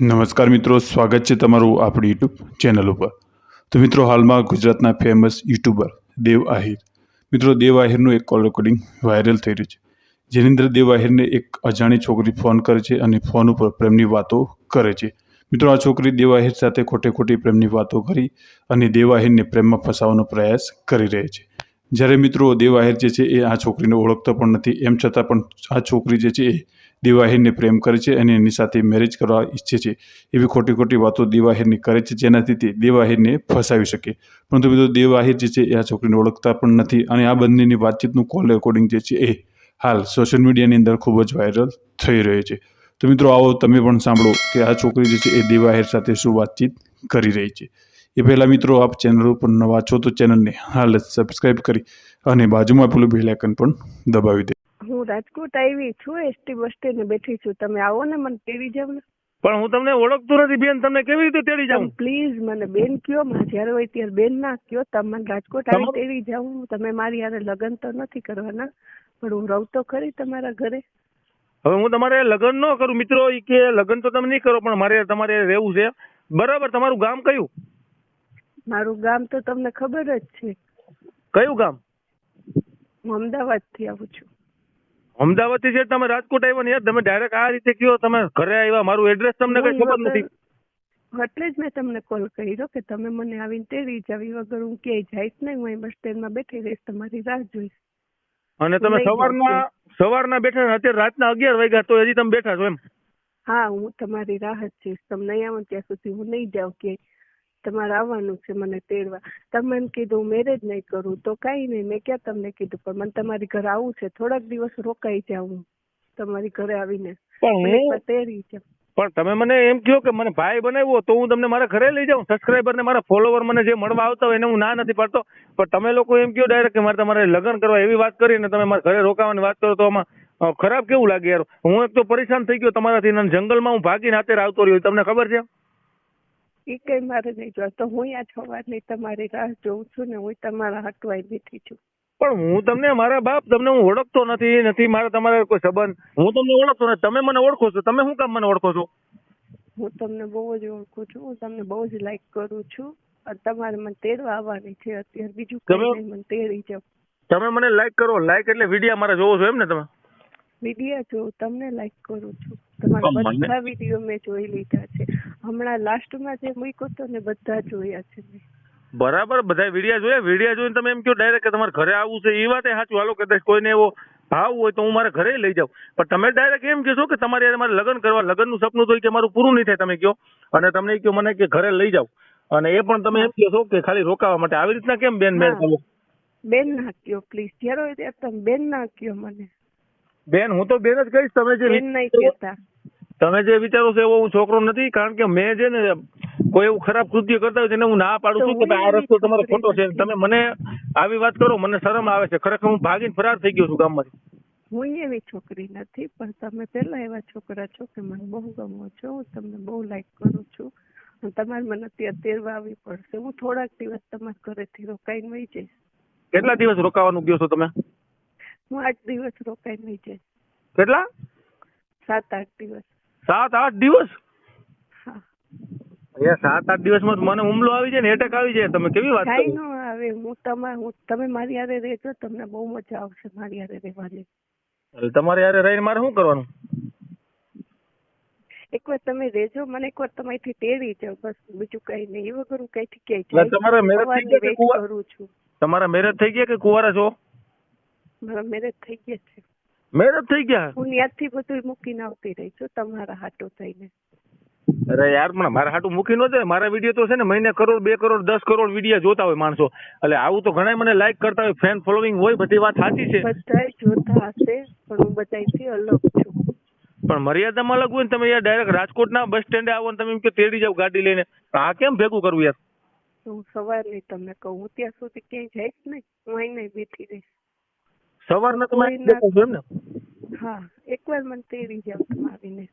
નમસ્કાર મિત્રો, સ્વાગત છે તમારું આપણી યુટ્યુબ ચેનલ ઉપર. તો મિત્રો, હાલમાં ગુજરાતના ફેમસ યુટ્યુબર દેવ આહિર. મિત્રો, દેવ આહિરનું એક કોલ રેકોર્ડિંગ વાયરલ થઈ રહ્યું છે. જેની અંદર દેવ આહિરને એક અજાણી છોકરી ફોન કરે છે અને ફોન ઉપર પ્રેમની વાતો કરે છે. મિત્રો, આ છોકરી દેવ આહિર સાથે ખોટે ખોટી પ્રેમની વાતો કરી અને દેવ આહિરને પ્રેમમાં ફસાવવાનો પ્રયાસ કરી રહી છે. જ્યારે મિત્રો, દેવ આહિર જે છે એ આ છોકરીને ઓળખતો પણ નથી, એમ છતાં પણ આ છોકરી જે છે એ દેવાહિરને પ્રેમ કરે છે અને એની સાથે મેરેજ કરવા ઈચ્છે છે. એવી ખોટી ખોટી વાતો દેવાહિરની કરે છે જેનાથી તે દેવાહિરને ફસાવી શકે. પરંતુ મિત્રો દેવાહિર જે છે એ આ છોકરીને ઓળખતા પણ નથી અને આ બંનેની વાતચીતનું કોલ રેકોર્ડિંગ જે છે એ હાલ સોશિયલ મીડિયાની અંદર ખૂબ જ વાયરલ થઈ રહ્યો છે. તો મિત્રો આવો તમે પણ સાંભળો કે આ છોકરી જે છે એ દેવાહિર સાથે શું વાતચીત કરી રહી છે. એ પહેલાં મિત્રો આપ ચેનલ ઉપર નવા છો તો ચેનલને હાલ સબસ્ક્રાઈબ કરી અને બાજુમાં પેલું બેલ આઇકન પણ દબાવી દે. હું રાજકોટ આવી છું એસટી બસ સ્ટેન્ડે બેઠી છું. તમે આવો ને મને તેડી જાવ ને. પણ હું તમને ઓળખતો નથી બેન તમને કેવી રીતે તેડી જાઉં? પ્લીઝ મને બેન કયો માં જ્યારે હોય ત્યારે બેન ના કયો. તમે રાજકોટ આવી તેડી જાઉં તમે મારી હારે લગ્ન તો નથી કરવાના પણ હું રહું તો ખરી તમારા ઘરે. હવે હું તમારે લગ્ન ન કરું મિત્રો ઈ કે લગ્ન તો તમે નહીં કરો પણ મારે તમારે રહેવું છે. બરાબર તમારું ગામ કયું? મારું ગામ તો તમને ખબર જ છે. કયું ગામ? હું અમદાવાદથી આવું છું. અમદાવાદથી છે તમે રાજકોટ આવ્યા ને યાર તમે ડાયરેક્ટ આ રીતે કયો તમે ઘરે આવ્યા મારું એડ્રેસ તમને કઈ ખબર નથી. એટલે જ મેં તમને કોલ કર્યો કે તમે મને આવીને તેડી જાવ વગર હું ક્યાંય જઈશ નહીં હું બસ બસ સ્ટેન્ડમાં બેઠી રહીશ તમારી રાહ જોઈશ. અને તમે સવારના સવારના બેઠા અત્યારે રાતના અગિયાર વાગ્યા તો હજી તમે બેઠા છો એમ? હા હું તમારી રાહ જ જોઈશ. તમે નહીં આવો ત્યાં સુધી હું નહીં જાઉં કે તમારે આવવાનું છે મને તેડવા. તમે એમ કીધું મેરેજ નહીં કરું તો કાંઈ નહીં. મેં ક્યાં તમને કીધું? પણ મને તમારી ઘરે આવવું છે. થોડાક દિવસ રોકાઈ જાઉં હું તમારી ઘરે આવીને. તેડી જાઉં. પણ તમે મને એમ કહો કે મને ભાઈ બનાવ્યો તો હું તમને મારા ઘરે લઈ જાઉં. સબસ્ક્રાઈબર ને મારા ફોલોવર મને જે મળવા આવતા હોય એને હું ના નથી પાડતો. પણ તમે લોકો એમ કહો ડાયરેક્ટ કે મારે તમારે લગ્ન કરવા એવી વાત કરીને તમે મારા ઘરે રોકાવાની વાત કરો તો આમાં ખરાબ કેવું લાગે યાર? હું એક તો પરેશાન થઈ ગયો તમારાથી જંગલમાં હું ભાગીને અત્યારે આવતો રહ્યો તમને ખબર છે? એ કઈ મારે નહીં જોવા. તો હું આ સવારની તમારી રાહ જોઉં છું ને હું તમારા હટવાઈ બેઠી છું. પણ હું તમને મારા બાપ તમને હું ઓળખતો નથી નથી મારા તમારા કોઈ સંબંધ. હું તમને ઓળખતો નથી. તમે મને ઓળખો છો. તમે શું કામ મને ઓળખો છો? હું તમને બહુ જ ઓળખું છું. હું તમને બહુ જ લાઈક કરું છું. અને તમારે મને તેડવા આવવાની છે અત્યારે. બીજું કઈ મને તેડી જાવ તમે મને લાઈક કરો. લાઈક એટલે વિડીયા મારા જોવો છો એમ ને તમે? વિડીયા જો તમને લાઈક કરું છું. તમારા બધા વીડિયો મેં જોઈ લીધા છે. હમણાં લાસ્ટમાં જે મૂક્યો તો ને બધા જોયા છે મેં. બરાબર બધા વિડિયા જોયા? વિડિયા જોઈને તમે એમ કહો ડાયરેક્ટ કે તમારે ઘરે આવવું છે એ વાત સાચું. હાલો કદાચ કોઈને એવો ભાવ હોય તો હું મારા ઘરે લઈ જાઉં. પણ તમે ડાયરેક્ટ એમ કહેશો કે તમારે યાર મારે લગ્ન કરવા લગ્નનું સપનું તો કે મારું પૂરું નહીં થાય તમે કહો. અને તમને કહો મને કે ઘરે લઈ જાઓ અને એ પણ તમે એમ કહેશો કે ખાલી રોકાવા માટે. આવી રીતના કેમ બેન બેન હા. બેન ના કયો પ્લીઝ જ્યારે હોય ત્યારે તમે બેન ના કયો મને. બેન હું તો બેન જ કહીશ તમે જે બેન નહીં કહેતા. તમે જે વિચારો છો એવો હું છોકરો નથી કારણ કે મેં છે ને કોઈ એવું ખરાબ કૃત્ય કરતા હોય તેને હું ના પાડું છું કે આ રસ્તો તમારો ખોટો છે. તમે મને આવી વાત કરો મને શરમ આવે છે. ખરેખર હું ભાગીને ફરાર થઈ ગયો છું ગામમાંથી. હું એવી છોકરી નથી પણ તમે પહેલા એવા છોકરા છો કે મને બહુ ગમો છો હું તમને બહુ લાઈક કરું છું. તમારે મને અત્યારે તેરવા આવવી પડશે. હું થોડાક દિવસ તમારા ઘરેથી રોકાઈને વહી જઈશ. કેટલા દિવસ રોકાવાનું ગયો છો તમે? હું આઠ દિવસ રોકાઈને વહી જઈશ. કેટલા? સાત આઠ દિવસ. સાત આઠ દિવસ? એ સાત આઠ દિવસમાં મને હુમલો આવી જાય ને એટેક આવી જાય. તમે કેવી વાત કાંઈ કરો? આવે. હું તમા હું તમે મારી હારે રહેજો. તમને બહુ મજા આવશે મારી હારે રહેવાની. એટલે તમારી હારે રહીને મારે શું કરવાનું? એકવાર તમે રહેજો. મને એકવાર તમારીથી ટેરી જાવ બસ બીજું કઈ નહીં. એ વગર હું કઈથી ક્યાંય જાય? તમારા મેરેજ થઈ ગયા કે કરું છું. તમારા મેરેજ થઈ ગયા કે કુંવારા છો? મારા મેરેજ થઈ ગયા છે. મેરેજ થઈ ગયા? હું ત્યાંથી બધું મૂકીને આવતી રહી છું તમારા હાટો થઈને. અરે યાર પણ મારા હાટું મૂકી ન જાય મારા વીડિયો તો છે ને મહિને કરોડ બે કરોડ દસ કરોડ વીડિયો જોતા હોય માણસો. એટલે આવું તો ઘણા મને લાઈક કરતા હોય ફેન ફોલોવિંગ હોય બધી વાત સાચી છે. બધા જોતા હશે પણ હું બધાથી અલગ છું. પણ મર્યાદામાં અલગ હોય ને તમે યાર ડાયરેક્ટ રાજકોટના બસ સ્ટેન્ડે આવો ને તમે એમ કે તેડી જાવ ગાડી લઈને. આ કેમ ભેગું કરવું યાર? હું સવારની તમને કહું ત્યાં સુધી ક્યાંય જઈશ નહીં. હું અહીં બેઠી રહીશ. સવારના તમે છો એમ ને. હા એકવાર મને તેડી જાવ તમે આવીને.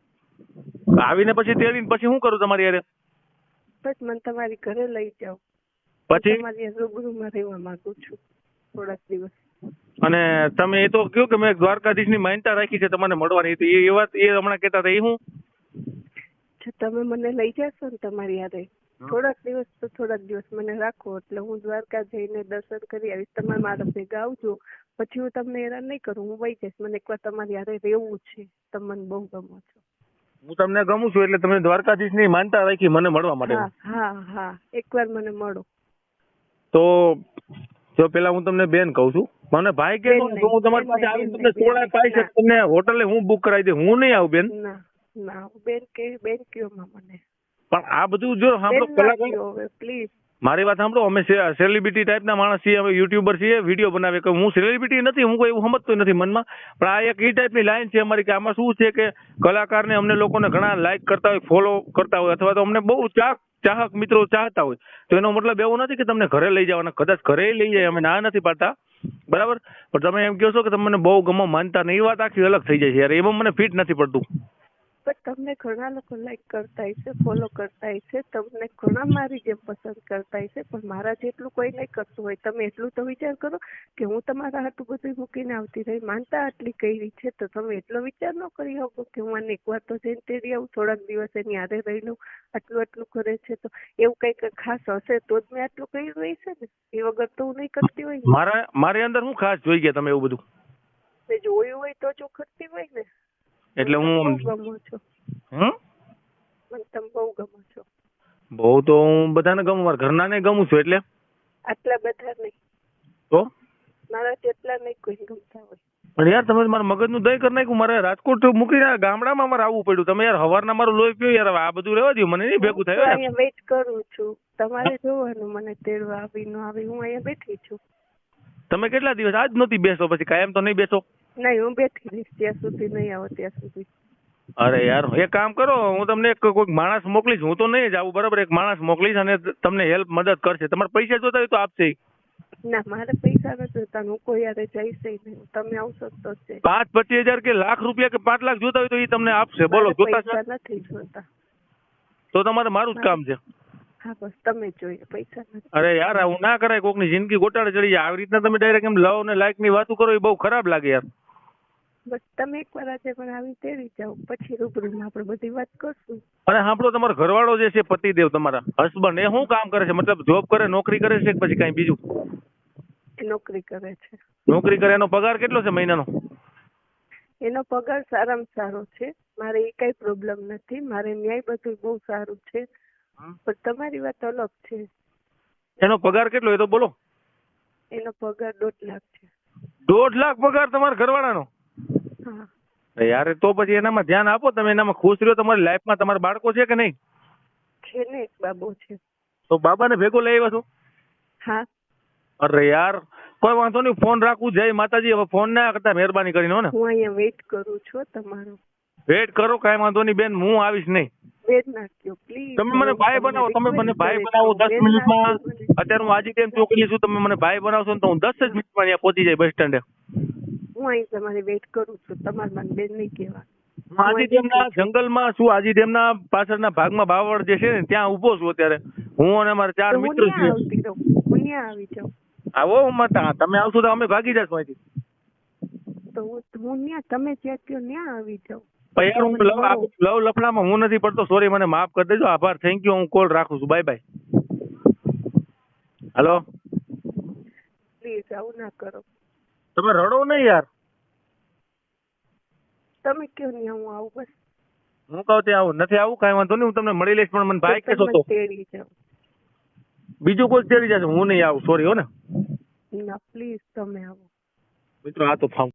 આવીને પછી તેડીને પછી શું કરું તમારી યારે બસ મને તમારી ઘરે લઈ જાવ પછી? તમારી રૂબરૂમાં રહેવા માંગુ છું. થોડાક દિવસ. અને તમે એ તો કયો કે મેં દ્વારકાધીશની માન્યતા રાખી છે તમને મળવાની તો એ એ વાત એ હમણાં કહેતા હતા. એ હું? તમે મને લઈ જશો ને તમારી યારે થોડાક દિવસ તો થોડાક દિવસ મને રાખો એટલે હું દ્વારકા જઈને દર્શન કરી આવીશ. તમે મારા ભેગા આવજો. પછી હું તમને હેરાન નહીં કરું હું વહી જઈશ. મને એકવાર તમારી હારે રહેવું છે. તમે મને બહુ ગમો છો. હું તમને ગમું છું એટલે તમે દ્વારકાધીશની માનતા રાખી મને મળવા માટે. હા હા એકવાર મને મળો. તો જો પેલા હું તમને બેન કહું છું. મને ભાઈ કે હું તમારી પાસે આવી તમને સોડા પાઈ છે તમને હોટલે હું બુક કરાવી દઉં. હું નહીં આવું બેન. ના ના બેન કે બેન કયો મને. પણ આ બધું જો સાંભળો કલાકાર પ્લીઝ મારી વાત સાંભળો અમે સેલિબ્રિટી ટાઈપના માણસ છીએ અમે યુટ્યુબર છીએ વીડિયો બનાવે કે હું સેલિબ્રિટી નથી હું કોઈ એવું સમજતો નથી મનમાં પણ આ એક એ ટાઈપની લાઈન છે અમારી કે આમાં શું છે કે કલાકારને અમને લોકોને ઘણા લાઈક કરતા હોય ફોલો કરતા હોય અથવા તો અમને બહુ ચાક ચાહક મિત્રો ચાહતા હોય તો એનો મતલબ એવો નથી કે તમને ઘરે લઈ જવાના કદાચ ઘરે લઈ જાય અમે ના નથી પાડતા બરાબર? પણ તમે એમ કહો છો કે તમને બહુ ગમો માનતા નહીં એ વાત આખી અલગ થઈ જાય છે યાર એમાં મને ફિટ નથી પડતું. પણ તમને ઘણા લોકો લાઈક કરતા હશે ફોલો કરતા હશે તમને ઘણા મારી જેમ પસંદ કરતા હશે પણ મારા જેટલું કોઈ નહીં કરતું હોય તમે એટલું તો વિચાર કરો કે હું તમારા હાટું બધું મૂકીને આવતી રહી માનતા આટલી કરી છે તો તમે એટલો વિચાર ન કરી શકો કે હું આને એકવાર તો જઈને તેડી આવું થોડાક દિવસ એની આરે રહી લઉં આટલું આટલું કરે છે તો એવું કંઈક ખાસ હશે તો જ મેં આટલું કર્યું હશે ને એ વગર તો હું નહીં કરતી હોય મારા મારી અંદર હું ખાસ જોઈ ગયા તમે એવું બધું? જોયું હોય તો જો કરતી હોય ને. એટલે હું ગમું છું. હમ? તમે બહુ ગમો છો. બહુ તો હું બધાને ગમું મારા ઘરનાને ગમું છું એટલે? આટલા બધા નહીં. તો? મારા જેટલા નહીં કોઈ ગમતા હોય. પણ યાર તમે મારા મગજનું દય કરી નાખ્યું મારે રાજકોટ મૂકીને ગામડામાં મારે આવવું પડ્યું. તમે યાર હવારના મારું લોહી પીવું યાર આ બધું રહેવા દઉં મને નહીં ભેગું થાય અહીંયા વેઇટ કરું છું. તમારે જોવાનું મને તેડવા આવી ન આવી હું અહીંયા બેઠી છું. તમે કેટલા દિવસ? આજ નથી બેસો પછી કાયમ તો નહીં બેસો? નહીં હું બેઠી રહીશ ત્યાં સુધી નહીં આવો ત્યાં સુધી. અરે યાર એક કામ કરો હું તમને એક કોઈક માણસ મોકલીશ હું તો નહીં જ આવું બરાબર? એક માણસ મોકલીશ અને તમને હેલ્પ મદદ કરશે. તમારે પૈસા જોતા હોય તો આપશે. ના મારે પૈસા નથી જોતા હું કોઈ યારે જઈશ નહીં. તમે આવશો તો છે. પાંચ પચીસ હજાર કે લાખ રૂપિયા કે પાંચ લાખ જોતા હોય તો એ તમને આપશે. બોલો જોતા નથી જોતા. તો તમારે મારું જ કામ છે. બસ તમે જોઈએ પૈસા અરે યાર આવું ના કરાય કોકની જિંદગી ગોટાળે ચડી જાય. આવી રીતના તમે ડાયરેક્ટ એમ લવ ને લાઈકની વાતો કરો એ બહુ ખરાબ લાગે યાર. બસ તમે એકવાર આજે પણ આવી તેડી જાઓ. પછી રૂબરૂમાં આપણે બધી વાત કરશું. અને સાંભળો તમારો ઘરવાળો જે છે પતિદેવ તમારા હસબન્ડ એ શું કામ કરે છે? મતલબ જોબ કરે નોકરી કરે છે કે પછી કઈ બીજું? એ નોકરી કરે છે. નોકરી કરે એનો પગાર કેટલો છે મહિનાનો? એનો પગાર સારામાં સારો છે. મારે એ કઈ પ્રોબ્લેમ નથી. મારે ન્યાય બધું બહુ સારું છે. પણ તમારી વાત અલગ છે. એનો પગાર કેટલો એ તો બોલો. એનો પગાર દોઢ લાખ છે. દોઢ લાખ પગાર તમારા ઘરવાળાનો? યાર તો પછી એનામાં ધ્યાન આપો. તમે એનામાં ખુશ રહ્યો. તમારી લાઈફમાં તમારા બાળકો છે કે નહીં? છે ને બાબો છે. તો બાબાને ભેગો લઈ આવ્યા છો? હા. અરે યાર કોઈ વાંધો નહીં. ફોન રાખવું જય માતાજી. હવે ફોન ના કરતા મહેરબાની કરીને ને. હું અહીંયા વેઇટ કરું છું તમારો. વેટ કરો કાંઈ વાંધો નહીં. બેન હું આવીશ નહીં. તમે મને ભાઈ બનાવો. તમે મને ભાઈ બનાવો દસ મિનિટમાં. અત્યારે હું આજે તેમ ચોકલી છું? તમે મને ભાઈ બનાવશો ને તો હું દસ જ મિનિટમાં ત્યાં પહોંચી જાય બસ સ્ટેન્ડે. હું અહીં તમારી વેઇટ કરું છું. તમારે મને બેન નહીં કહેવા હું આજી જંગલમાં છું. આજી પાછળના ભાગમાં બાવળ જે છે ને ત્યાં ઊભો છું અત્યારે. હું અને મારા ચાર મિત્રો હું ત્યાં આવી જાઉં. આવો મત તમે આવશો તો અમે ભાગી જશું અહીંથી. તો હું ત્યાં તમે જ્યાં કયો ત્યાં આવી જાઉં. પૈયા યાર હું લવ લવ લફડામાં હું નથી પડતો. સોરી મને માફ કરી દેજો. આભાર. થેન્ક યુ હું કોલ રાખું છું. બાય બાય હલો પ્લીઝ આવું ના કરો. તમે રડો નહીં યાર. તમે કયો નહીં હું આવું બસ. હું કહું ત્યાં આવું નથી આવું? કઈ વાંધો નહીં હું તમને મળી લઈશ પણ મને ભાઈ તો કહેશો તો બીજું કોઈ તેડી જશે હું નહીં આવું સોરી હો ને. ના પ્લીઝ તમે આવો. મિત્રો આ તો ફામ